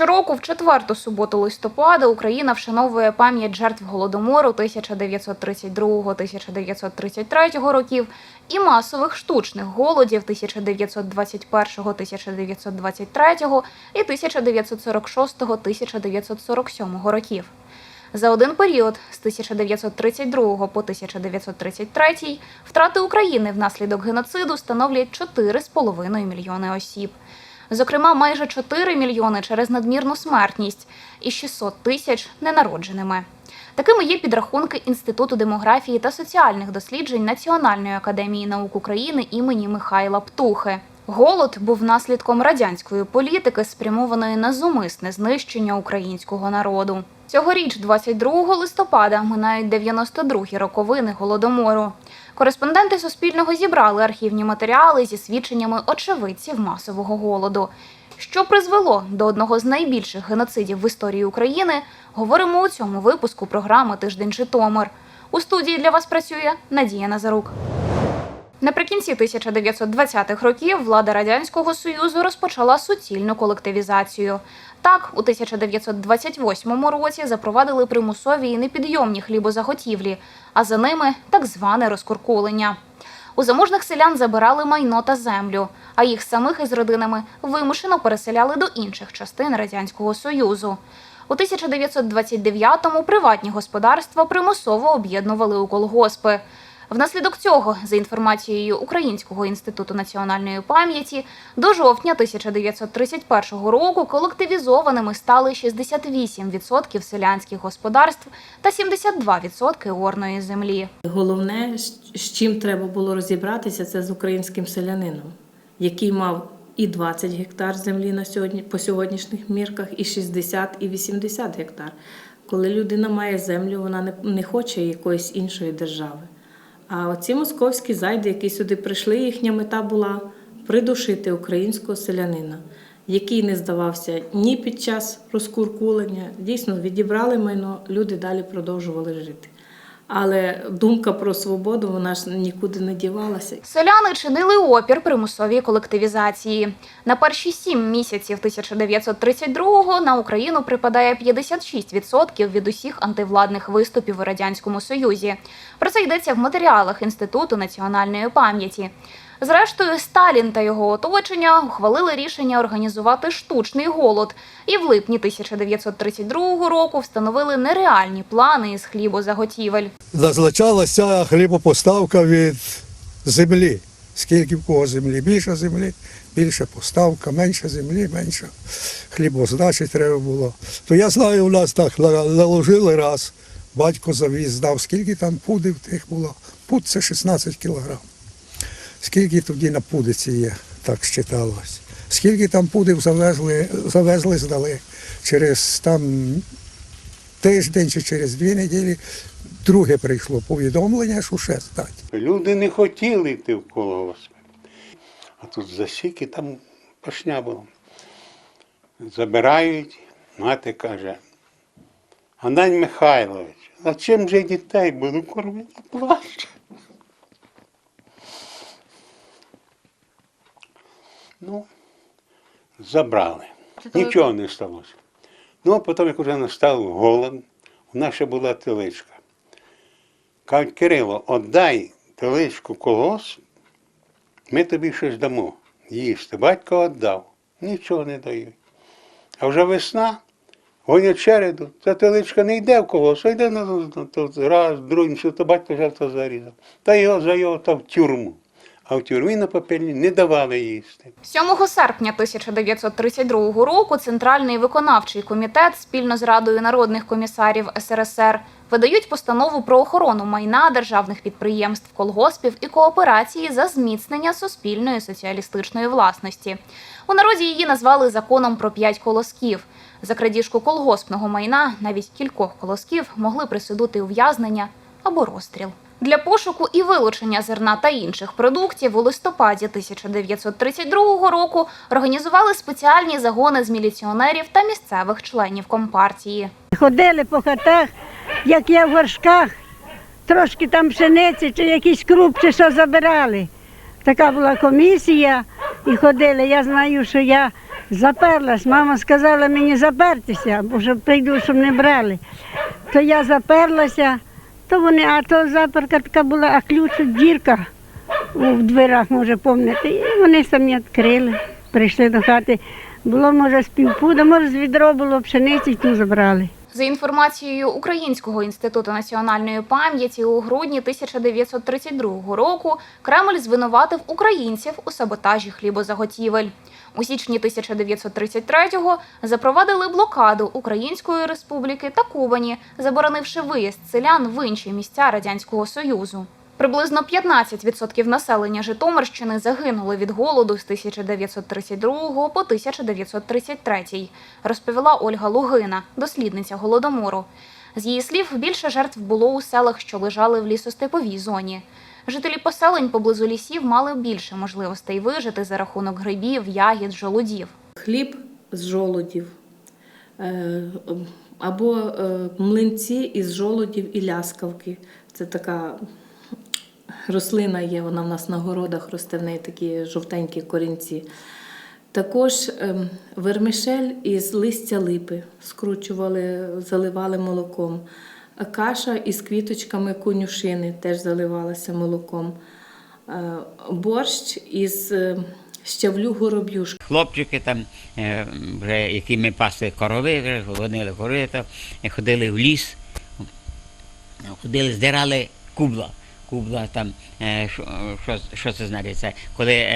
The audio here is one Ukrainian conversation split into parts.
Щороку, в четверту суботу листопада, Україна вшановує пам'ять жертв голодомору 1932-1933 років і масових штучних голодів 1921-1923 і 1946-1947 років. За один період з 1932 по 1933 втрати України внаслідок геноциду становлять 4,5 мільйони осіб. Зокрема, майже 4 мільйони через надмірну смертність і 600 тисяч ненародженими. Такими є підрахунки Інституту демографії та соціальних досліджень Національної академії наук України імені Михайла Птухи. Голод був наслідком радянської політики, спрямованої на зумисне знищення українського народу. Цьогоріч, 22 листопада, минають 92-гі роковини голодомору. Кореспонденти Суспільного зібрали архівні матеріали зі свідченнями очевидців масового голоду. Що призвело до одного з найбільших геноцидів в історії України, говоримо у цьому випуску програми Тиждень Житомир. У студії для вас працює Надія Назарук. Наприкінці 1920-х років влада радянського союзу розпочала суцільну колективізацію. Так, у 1928 році запровадили примусові і непідйомні хлібозаготівлі, а за ними так зване розкуркулення. У заможних селян забирали майно та землю, а їх самих із родинами вимушено переселяли до інших частин радянського союзу. У 1929-му приватні господарства примусово об'єднували у колгоспи. Внаслідок цього, за інформацією Українського інституту національної пам'яті, до жовтня 1931 року колективізованими стали 68% селянських господарств та 72% орної землі. Головне, з чим треба було розібратися, це з українським селянином, який мав і 20 гектар землі на сьогодні по сьогоднішніх мірках, і 60, і 80 гектар. Коли людина має землю, вона не, не хоче якоїсь іншої держави. А оці московські зайди, які сюди прийшли, їхня мета була придушити українського селянина, який не здавався ні під час розкуркулення. Дійсно, відібрали майно, люди далі продовжували жити. Але думка про свободу вона ж нікуди не дівалася. Селяни чинили опір примусовій колективізації. На перші сім місяців 1932-го на Україну припадає 56% від усіх антивладних виступів у радянському союзі. Про це йдеться в матеріалах Інституту національної пам'яті. Зрештою, Сталін та його оточення ухвалили рішення організувати штучний голод і в липні 1932 року встановили нереальні плани із хлібозаготівель. назначалася хлібопоставка від землі. Скільки в кого землі? Більше землі, більше поставка, менше землі, менше хлібоздачі треба було. То я знаю, у нас так на- наложили раз. Батько завіз, знав, скільки там пудів тих було. Пуд це 16 кілограм. Скільки тоді на пудиці є, так считалось. Скільки там пудів завезли, завезли, здали через там тиждень чи через дві неділі друге прийшло повідомлення, що ще здати. Люди не хотіли йти в колгосп. А тут засіки там пашня була. Забирають, мати каже, Анань Михайлович, а чим же дітей буду кормити? Плаче. Ну, забрали. Нічого не сталося. Ну, а потім, як вже настав голод, у нас ще була теличка. Кажуть, Кирило, отдай теличку колос, ми тобі щось дамо їсти. Батько віддав, нічого не дають. А вже весна, гонять череду, ця теличка не йде в колос, а йде на, на, то раз, другий, що то батько вже то зарізав. Та його за його та в тюрму. А в тюрмі на попільні не давали їсти. 7 серпня 1932 року Центральний виконавчий комітет спільно з Радою народних комісарів СРСР видають постанову про охорону майна державних підприємств, колгоспів і кооперації за зміцнення суспільної соціалістичної власності. У народі її назвали законом про п'ять колосків. За крадіжку колгоспного майна навіть кількох колосків могли присудити ув'язнення або розстріл. Для пошуку і вилучення зерна та інших продуктів у листопаді 1932 року організували спеціальні загони з міліціонерів та місцевих членів компартії. Ходили по хатах, як я в горшках, трошки там пшениці чи якийсь круп, чи що забирали. Така була комісія і ходили. Я знаю, що я заперлась. Мама сказала мені запертися, бо що прийду, щоб не брали. То я заперлася, то вони, а то заперка така була, а ключ от дірка у дверах, може пам'ятаєте. І вони самі відкрили, прийшли до хати. Було, може, з півпуда, може, з відро було пшениці, ту забрали. За інформацією Українського інституту національної пам'яті, у грудні 1932 року Кремль звинуватив українців у саботажі хлібозаготівель. У січні 1933-го запровадили блокаду Української республіки та Кубані, заборонивши виїзд селян в інші місця радянського союзу. Приблизно 15% населення Житомирщини загинули від голоду з 1932 по 1933, розповіла Ольга Лугина, дослідниця голодомору. З її слів, більше жертв було у селах, що лежали в лісостеповій зоні. Жителі поселень поблизу лісів мали більше можливостей вижити за рахунок грибів, ягід, жолудів. Хліб з жолудів е, або е, млинці із жолудів і ляскавки. Це така рослина є, вона в нас на городах росте, в неї такі жовтенькі корінці. Також ем, вермишель із листя липи скручували, заливали молоком. Каша із квіточками конюшини теж заливалася молоком. Е, Борщ із е, щавлю гороб'юшки. Хлопчики там, е, вже, які ми пасли корови, гонили корита, ходили в ліс, ходили, здирали кубла. Кубла там, що, що, це значить? Коли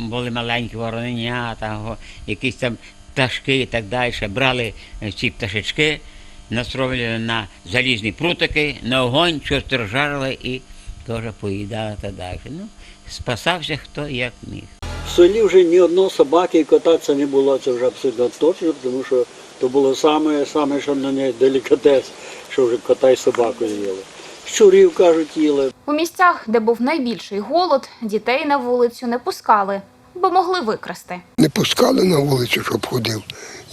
були маленькі вороненята, го- якісь там пташки і так далі, брали ці пташечки, настроювали на залізні прутики, на огонь, щось жарили і теж поїдали та далі. Ну, спасався хто як міг. В селі вже ні одного собаки і кота це не було, це вже абсолютно точно, тому що то було саме, саме що на неї делікатес, що вже кота і собаку їли. Щурів, кажуть, їли. У місцях, де був найбільший голод, дітей на вулицю не пускали, бо могли викрасти. не пускали на вулицю, щоб ходив,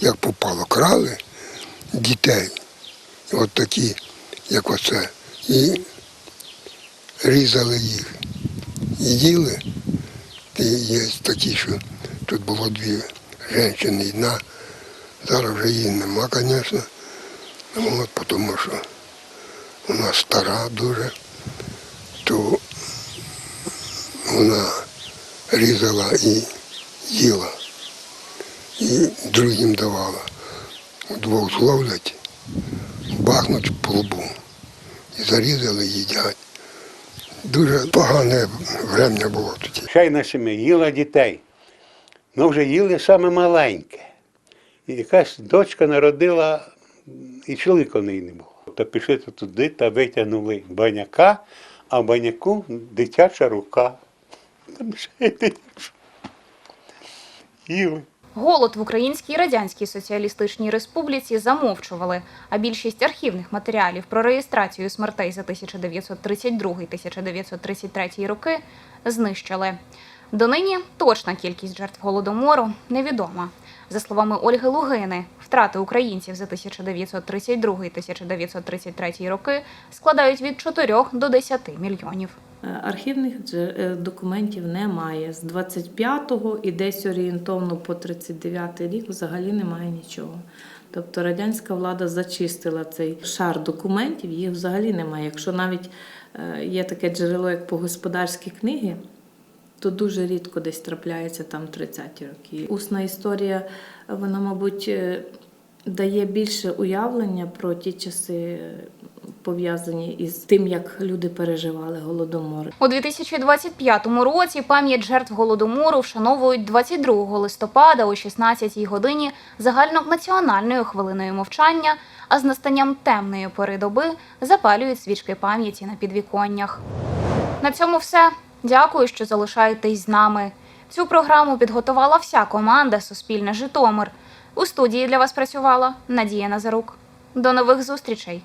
як попало. Крали дітей, от такі, як оце, і різали їх. І їли. І є такі, що тут було дві жінки, одна, зараз вже її нема, звісно. Ну, От, тому що вона стара дуже, то вона різала і їла і другим давала. Двох зловлять, бахнуть по лбу. І зарізали, їдять. Дуже погане врем'я було тоді. Чайна сім'я їла дітей. Ну вже їли саме маленьке. І якась дочка народила, і чоловіка в неї не було. То пішли туди та витягнули баняка, а в баняку дитяча рука. Там ще й дитяча. Їли. Голод в Українській Радянській Соціалістичній Республіці замовчували, а більшість архівних матеріалів про реєстрацію смертей за 1932-1933 роки знищили. Донині точна кількість жертв голодомору невідома. За словами Ольги Лугини, втрати українців за 1932-1933 роки складають від 4 до 10 мільйонів. Е, Архівних е, документів немає. З 25-го і десь орієнтовно по 39-й рік взагалі немає нічого. Тобто радянська влада зачистила цей шар документів, їх взагалі немає. Якщо навіть е, є таке джерело, як по господарській книги, то дуже рідко десь трапляється там 30-ті роки. Усна історія, вона, мабуть, е, дає більше уявлення про ті часи, пов'язані із тим, як люди переживали голодомор. У 2025 році пам'ять жертв голодомору вшановують 22 листопада о 16 годині загальнонаціональною хвилиною мовчання, а з настанням темної пори доби запалюють свічки пам'яті на підвіконнях. На цьому все. Дякую, що залишаєтесь з нами. Цю програму підготувала вся команда Суспільне Житомир. У студії для вас працювала Надія Назарук. До нових зустрічей!